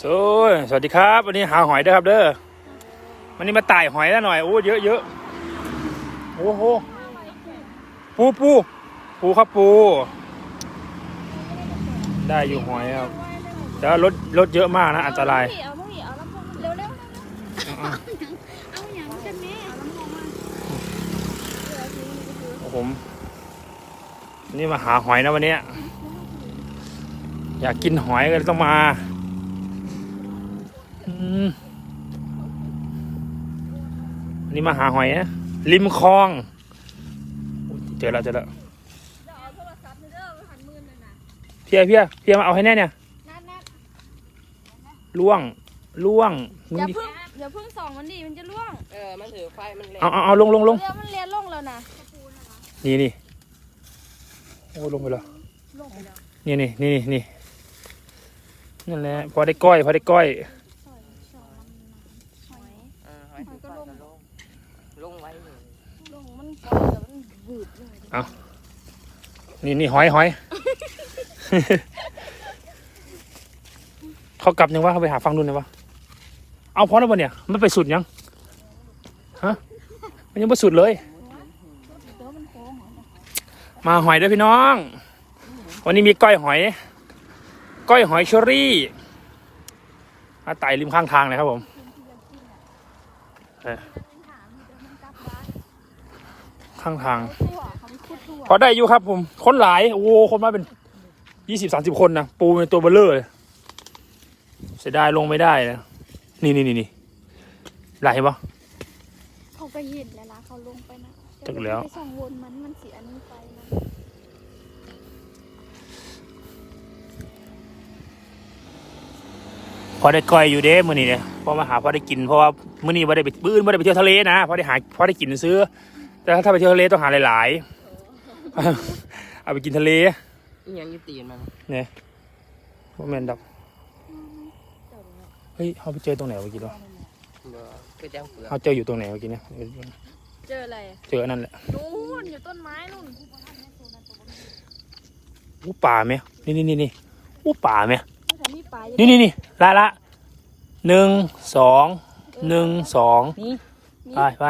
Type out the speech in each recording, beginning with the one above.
สวยสวัสดีครับ วันนี้หาหอยด้อครับเด้อวันนี้มาต่ายหอยแล้วหน่อยโอ้เยอะเยอะโอ้โหปูปูปูครับปู ได้อยู่หอยครับแต่ว่ารถรถเยอะมากนะ อันตรายเอาพวกนี้เอาลำโพงเร็วเร็วเอาอย่างกันแม่เอาลำโพงมาผม นี่มาหาหอยนะวันนี้ อยากกินหอยก็เลยต้องมาอืมวั นนี่มาหาหอยนะริมคลองอุ๊ยเจอแล้วเจอแล้วเดี๋ยวเอาโทรศัพท์เด้อไปหันมือหน่อยนะเพียเพียเพียมาเอาให้แน่เนี่ยนั่นนั่นล่วงล่วงมึงอย่าดิเพิ่งอย่าเพิ่งส่องมันดิมันจะล่วงเออมันถือไฟมันแรงเอาเอาเอาลงลงลงเดี๋ยวมันเรียนลงแล้วนะนี่นี่โอ้ลงไปแล้วลงไปแล้วนี่นี่นี่นี่นี่นั่นแหละพอได้ก้อย พอได้ก้อย สอยสองหอย เออหอยถือไฟก็ลง ลงไว้เลย ลงมันปล่อยแล้วมัน บืดเลยนี่นี่หอยหอย เขากลับยังว่าเขาไปหาฟังดุนยังวะเอาพอแล้วปะเนี่ย มันไปสุดยัง ฮะ มันยังไม่สุดเลยเดี๋ยวมันโค้งเหรอมาหอยด้วยพี่น้อง วันนี้มีก้อยหอย ก้อยหอยเชอรี่มาไต่ริมข้างทางเลยครับผมเออ ข้างทางทั่วเขาไม่พูดทั่วพอได้อยู่ครับผมคนหลาย โอ้โหคนมาเป็นยี่สิบสามสิบคนนะปูเป็นตัวเบลเลอร์เลยเสียดายลงไม่ได้นะนี่นี่นี่นี่ไหลปะเขาไปเห็นแล้วล่ะเขาลงไปนะถึงแล้วไปส่องวนมันมันเสียอันนี้ไปนะพอได้ก้อยอยู่เด้มื้อนี้เนี่ยพอมาหาพอได้กินเพราะว่ามื้อนี้พอได้ไปบื้นพอได้ไปเที่ยวทะเลนะพอได้หาพอได้กินซื้อ แต่ถ้าไปเที่ยวทะเลต้องหาหลายๆ เอาไปกินทะเลอีหยังอยึดตีนมันเนี่ยว่าแมนดับเฮ้ยเขาไปเจอตรงไหนเมื่อกี้วะเดี๋ยวก็แจ้งเปลือกเขาเจออยู่ตรงไหนเมื่อกี้เนี่ยเจออะไรเจออันนั่นแหละนู่นอยู่ต้นไม้นู่นอู้ป่าไหมนี่นี่นี่นี่อู้ป่าไหมแต่มีปลาอยู่นี่นี่นี่ละละหนึ่งสองหนึ่งสองนี่นี่ไปไป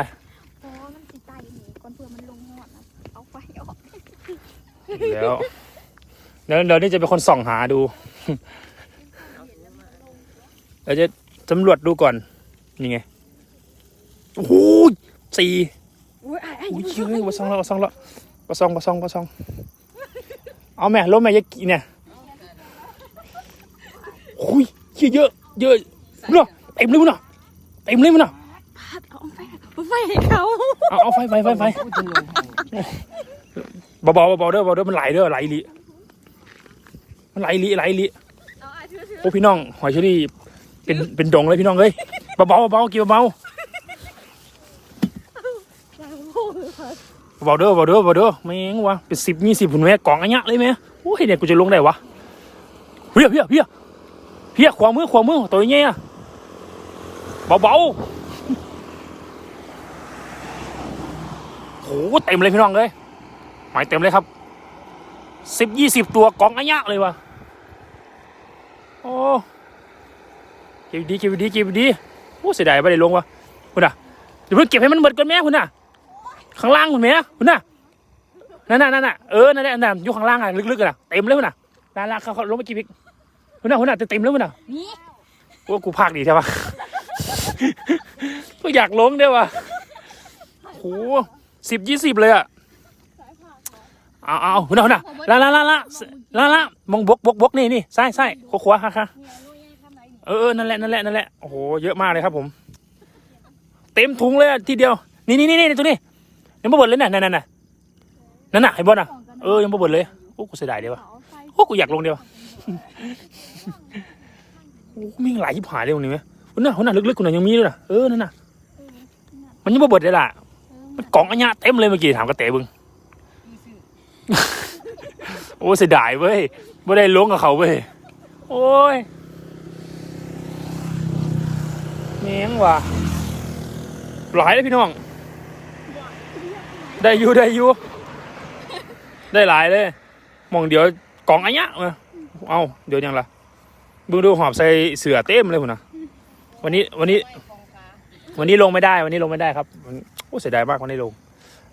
แล้วเดี๋ยวเดี๋ยวนี่จะเป็นคนส่องหาดู เดี๋ยวจะสำรวจดูก่อน นี่ไง โอ้โหสี่อุ้ยไอ้ไอ้อุ้ยเชื่อว่าซองแล้วว่าซองแล้วว่าซองว่าซองว่าซอง เอาแม่ล้มแม่ยากีเนี่ยโอ้ยเยอะเยอะเยอะเนาะเต็มเลยมั้งเนาะเต็มเลยมั้งเนาะพัดเอาไฟเอาไฟให้เขาเอาเอาไฟไฟไฟไฟ พูดจนลงทางเบาๆเบาๆเด้อเบาๆเด้อมันไหลเด้อไหลลิมันไหลลิไหลลิเอาไอ้ถือถือโอ้พี่น้องหอยเชอรี่เป็นเป็นดงเลยพี่น้องเอ้ยเบาๆเบาๆกินเบาๆเบาๆเด้อเบาๆเด้อเบาๆเด้อไม่งวะเป็นสิบยี่สิบหุ่นแม่กล่องอันเนี้ยเลยไหมโอ้ยเนี่ยกูจะลงได้วะเพี้ยเพี้ยเพี้ยเพี้ยขวามือขวามือตัวเงี้ยเบาๆโหเต็มเลยพี่น้องเลย หอยเต็มเลยครับสิบยี่สิบตัวกองอันเนี้ยเลยวะโอ้เก็บดีเก็บดีเก็บดีโอ้เสียดายไม่ได้ลงวะคุณอะเดี๋ยวเพิ่งเก็บให้มันหมดก่อนแม่คุณอะข้างล่างคุณแม่คุณน่ะนั่นน่ะนั่นน่ะเออนั่นแหละนั่นอยู่ข้างล่างอะลึกๆอะเต็มเลยคุณน่ะด้านล่าเขาเขาลงมากี่พิกคุณน่ะคุณน่ะเต็มเลยคุณน่ะนี่โอ้กูภาคดีใช่ปะกูอยากลงด้วะโหสิบยี่สิบเลยอะ เอาเอาคุณน่ะคุณน่ะละละละละละละมองบกบกบกนี่นี่ใช่ใช่ขวาขวาค่ะค่ะเออเออนั่นแหละนั่นแหละนั่นแหละโอ้โหเยอะมากเลยครับผม เต็มถุงเลยทีเดียว นี่นี่นี่นี่ตัวนี้ยังไม่เบิดเลยน่ะนั่นน่ะน่ะนั่นน่ะไอ้บอลน่ะเออยังไม่เบิดเลยโอ้กูเสียดายเดียวะเอาไฟโอ้กูอยากลงเดียวโอ้มีหลายที่ผายเลยตรงนี้ไหมคุณน่ะคุณน่ะลึกๆคุณน่ะยังมีด้วยน่ะเออนั่นน่ะมันยังไม่เบิดเลยล่ะมันกล่องอันเนี้เต็มเลยเมื่อกี้ถามกระเตะบึง โอ้เสียดายเว้ยไม่ได้ลงกับเขาเว้ย โอ้ยเมียงว่ะหลายเลยพี่น้อง ได้อยู่ได้อยู่ได้หลายเลยมองเดี๋ยวกล่องอันเนี้ยมาเอาเดี๋ยวยังล่ะบิ่งดูหอบใส่เสือเต็มเลยพุ่นะวันนี้วันนี้ วันนี้ลงไม่ได้ วันนี้ลงไม่ได้ครับโอ้เสียดายมากวันนี้ลง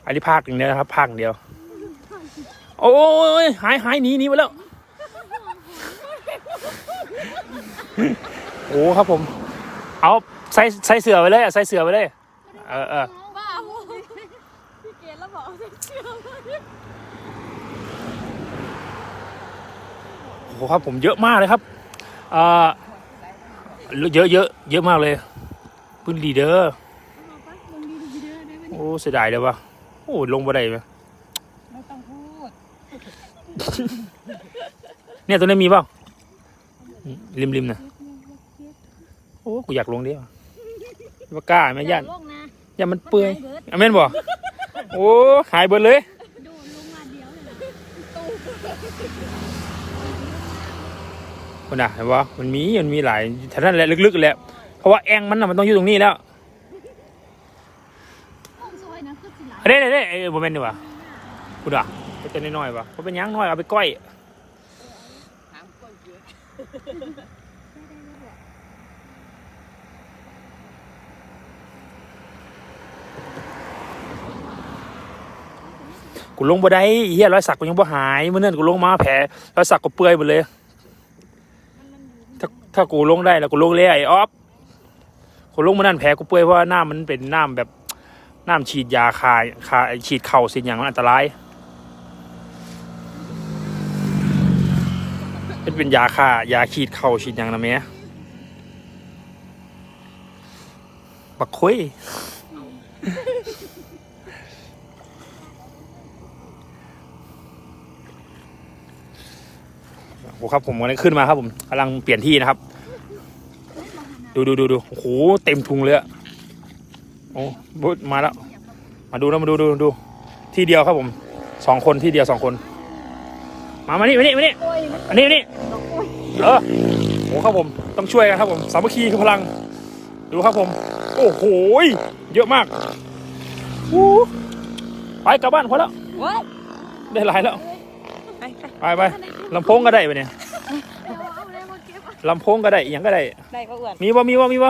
อันนี้ภาคหนึ่งเดียวนะครับภาคเดียว โอ้ยหายหายหนีหนีไปแล้ว โอ้ครับผม เอาใส่ใส่เสือไปเลยอะใส่เสือไปเลย เออเออบ้าพี่เกดแล้วบอกเชื่อโอ้โหครับผมเยอะมากเลยครับอ่าเยอะเยอะเยอะมากเลยพื้นดีเด้อมาปั๊บลงดีดีเด้อได้ไหมโอ้เสียดายเลยวะโอ้ลงบ่ได้ไหมไม่ต้องพูด เนี่ยตัวนี้มีเปล่าริมริมๆนะโอ้กูอยากลงเดียวว่ากล้าไหมย่านลงนะย่านมันเปื่อยเบิดอเมนบ่โอ้หายเบิดเลยโดนลงมาเดียวเลยนะคนน่ะเห็นปะมันมีมันมีหลายแถวนั้นแหละลึกๆแหละเพราะว่าแองมันน่ะมันต้องอยู่ตรงนี้แล้วห้องซอยนะคือสิหลายเด้เด้เด้เอ้ยโมเมนต์ดีกว่ากูด่าไปเต้นน้อยๆปะเพราะเป็นยังน้อยเอาไปก้อยถามก้นเยอะกูลงบ่ได้เฮียรอยสักกูยังบ่หายเมื่อนั้นกูลงมาแผลรอยสักกูเปื่อยหมดเลย ถ้าถ้ากูลงได้แล้วกูลงเลยไอ้ออฟกูลงมานั่นแผลกูเปื่อยเพราะว่าน้ำมันเป็นน้ำแบบน้ำฉีดยาคายคาฉีดเข่าสิ่งอย่างมันอันตราย เป็นเป็นยาฆ่ายาฉีดเข่าฉีดย่างนะแม่บักคุยโอ้ครับผมกำลังขึ้นมาครับผมกำลังเปลี่ยนที่นะครับ ดูดูดูดูโอ้โหเต็มทุงเลยอะโอ้บุ๊ดมาแล้ว มาดูนะมาดูดูดูที่เดียวครับผมสองคนที่เดียวสองคน มามานี่มานี่มานี่โอ้ยอันนี้อันนี้เออโอ้ครับผมต้องช่วยกันครับผมสามัคคีคือพลัง ดูครับผม โอ้โหเยอะมากอู้ไปกลับบ้านพอแล้วว้ายได้หลายแล้วไปไปไปไปลำโพงก็ได้ไปเนี่ยเอาเอาเลยมาเก็บอะลำโพงก็ได้อหย่างก็ได้ ได้ปะอ้วนมีบ่มีบ่มีบ่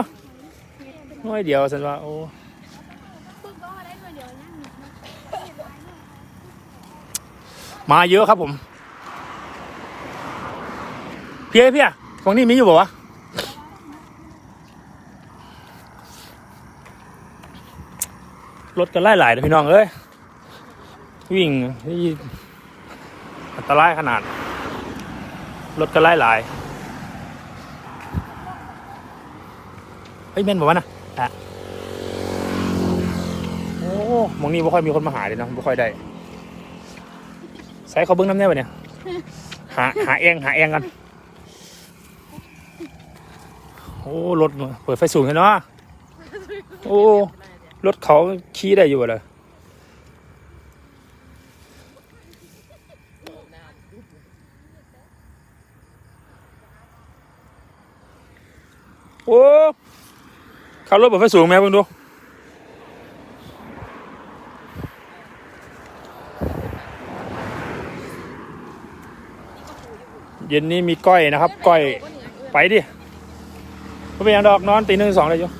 น้อยเดียวสันว่าโอ้ปึ๊กก็ได้ด้วยเดี๋ยวนั่งนิดนึงมาเยอะครับผม เพียเพียฝั่งนี้มีอยู่บ่วะรถกันไล่หลายนะพี่น้องเอ้ยวิ่งอันตรายขนาด รถกันไล่หลายเฮ้ยแม่นบอกว่านะอะโอ้มองนี้ไม่ค่อยมีคนมาหาเลยเนาะไม่ค่อยได้ใส่เขาเบิ้งน้ำแน่ปะเนี่ยหาหาเองหาเองกัน โอ้รถเปิดไฟสูงเลยเนาะโอ้รถเขาขี่ได้อยู่บ่เลยโอ้ขับรถเปิดไฟสูงไหมเพิ่งดูเย็นนี้มีก้อยนะครับ ก้อย ไปดิ ไม่เป็นหยังดอกนอนตีหนึ่งสองเลยอยู่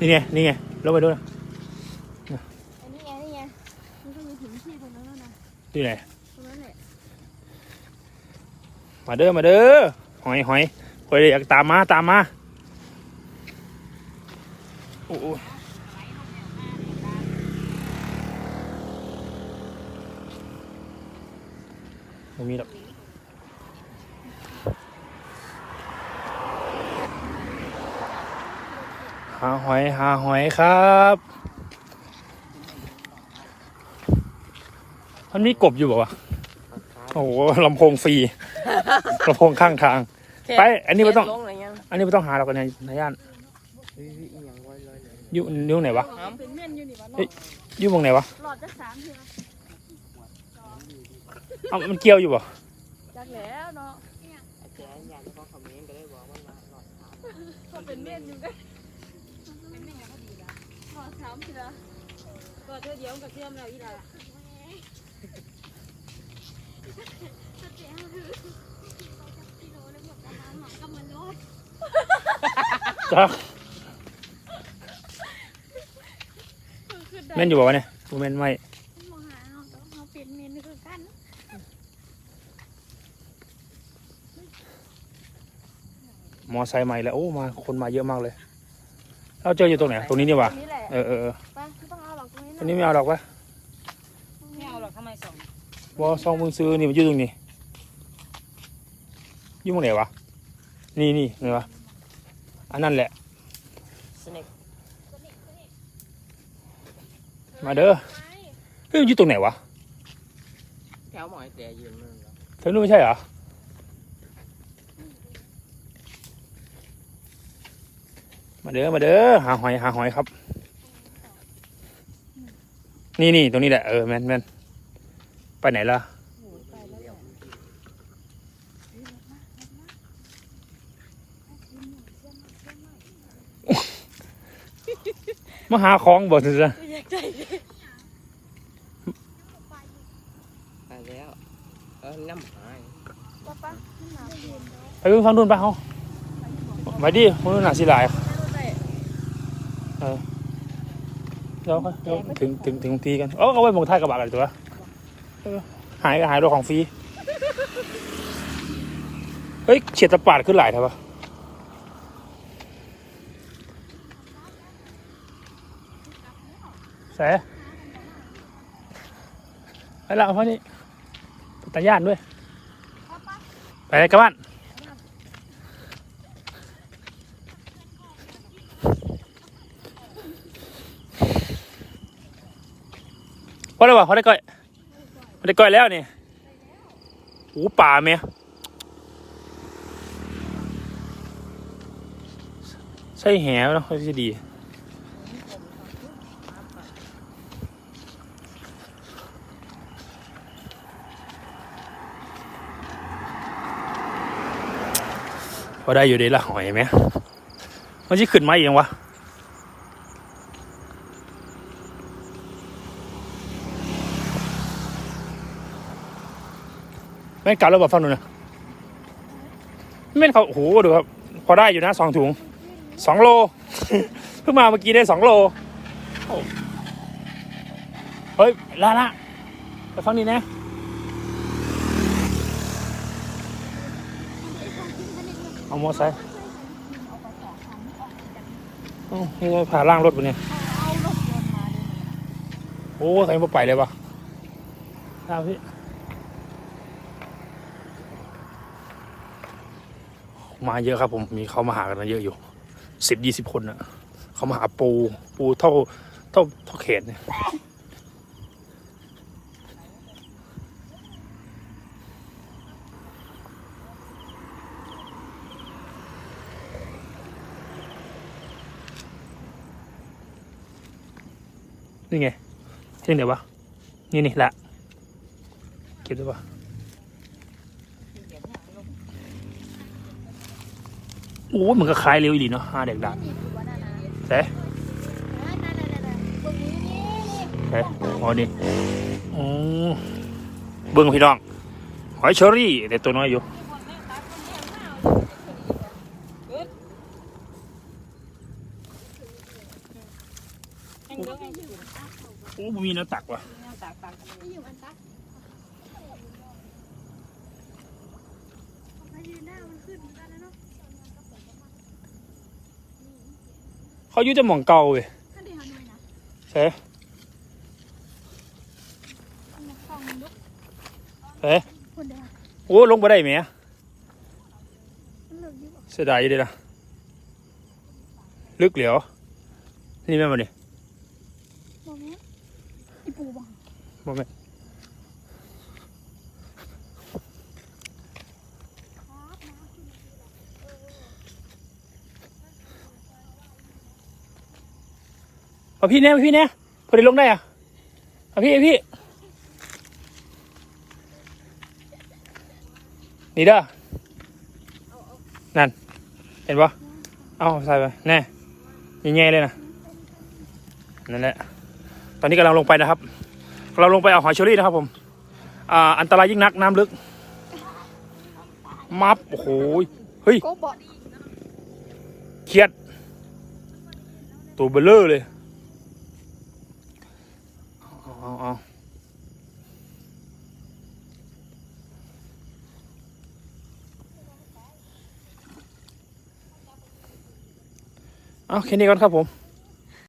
นี่ไงนี่ไงลงไปดูนะอันนี้ไงนี่ไงมันก็มีถึงที่ตรงนั้นแล้วนะที่ไหนตรงนั้นแหละมาเด้อมาเด้อหอยหอยคอยอยากตามมาตามมาโอ้โหไม่มีหรอกาหอยหาหอยครับมันมีกบอยู่บ่วะโอ้โหลำโพงฟรีลำโพงข้างทาง ไป อันนี้ไม่ต้องลงอะไรยังอันนี้ไม่ต้องหาเรากันในในย่านเฮ้ยอีหยังไว้เลยเลยอยู่อยู่ไหนวะเป็นเม่นอยู่นี่วะเฮ้ยอยู่ตรงไหนวะหลอดจะสามเทียเอ้ามันเกี่ยวอยู่บ่จักแล้วเนาะแกนอยากให้เขาคอมเมนต์ก็ได้บอกว่ามาหลอดถามก็เป็นเม่นอยู่ได้เป็นเม่นก็ดี ละหลอดสามเทียก็เธอเดียวกับเทียมแล้วอีหล่ะสเตียคือกิโลแล้วแบบประมาณหมอกำมันรถจ้าคือแม่นอยู่บ่วะเนี่ยบ่แม่นไม่มองหาเอาต้องเอาเปลี่ยนเมนคือกันมอไซค์ใหม่แล้วโอ้มาคนมาเยอะมากเลย เราเจออยู่ตรงไหน ตรงนี้นี่วะนี่แหละเออเออเออไปไม่ต้องเอาหรอกตรงนี้ตรงนี้ไม่เอาหรอกวะไม่เอาหรอกทำไมส่งบอซองมึงซื้อนี่มันอยู่ตรงนี้อยู่ตรงไหนวะนี่นี่ไงวะอันนั้นแหละสเน็กมาเด้อเฮ้ยมันอยู่ตรงไหนวะแถวหมอยแต่ยืนมือแล้วเธอนู้นไม่ใช่เหรอ มาเด้อมาเด้อหาหอยหาหอยครับ นี่นี่ตรงนี้แหละเออแม่นแม่นไปไหนล่ะมาหาของบ่เถอะไปแล้วเออน้ำหายป้าป้าขึ้นมาเปลี่ยนไปเพิ่งฟังนู่นไปเฮาไปดิมึงนู่นหนาสิหลาย เดี๋ยวค่อยเดี๋ยวถึงถึงถึงทีกันเออเอาไว้หมองท้ายกระบะกันตัวเออหายก็หายรถของฟรีเฮ้ยเฉียดตะปาดขึ้นหลายเถอะวะแสไปละเอาเพราะนี่ตาย่านด้วย ไปเลยกลับบ้าน อแล้ววะพอได้ก้อยพอได้ก้อยแล้วนี่หูป่าเมียใช่แหวเนาะจะดีพอได้อยู่ดีละหอยไหมมันจะขึ้นมาอีกยังวะ แม่นกลับแล้วบอกฟังหนูนะแม่นเขาโอ้โหดูครับ พอได้อยู่นะสองถุงสองโล เพิ่งมาเมื่อกี้ได้สองโลโเฮ้ยลาละไปฟังนี้นะเอามอไซค์อ้านี่ผ่าล่างรถปะเนี่ยเอารถยนต์มาดิโอ้ใครมาไปเลยวะครับพี่ มาเยอะครับ ผมมีเขามาหากันเยอะอยู่สิบยี่สิบคนนะเขามาหาปูปูเท่าเท่าเท่าเขตเนี่ยนี่ไงที่ไหนวะนี่นี่ละเก็บได้ปะ โอ้มันก็คล้ายเร็วอีหลีเนาะห้าเด็กดังนี่ถือว่านานาเสร็จเสร็จอ๋อนี่อ๋อเบิ้งพี่น้องหอยเชอรี่แต่ตัวน้อยอยู่โอ้บ่มีน้ำตักว่ะไม่อยู่อันตักมายืนหน้ามันขึ้นกันแล้ว เนาะเขาอยู่จะหมองเก่าเว้ยถ้าเดี๋ยวหาหน่อยนะเสร็จมันฟองลุกเสร็จคนเดียวโอ้ลงไปได้ไหมมันเลิกดีกว่าเสียดายอยู่เดีนะลึกเหลียวนี่แม่นมาดิบอกแม่อีปูบังบ่แม่ อพี่เนี่ยพี่เนี่ยพอดีลงได้อะเอาพี่พี่นี่เด้อนั่น เห็นปะเอาใส่ไปแน่ยังไงเลยนะนั่นแหละตอนนี้กำลังลงไปนะครับเราลงไปเอาหอยเชอรี่นะครับผมอ่าอันตรายยิ่งนักน้ำลึก มับโอ้โหเฮ้ยเขียด ตัวเบลเลอร์เลย เอาแค่นี้ก่อนครับผม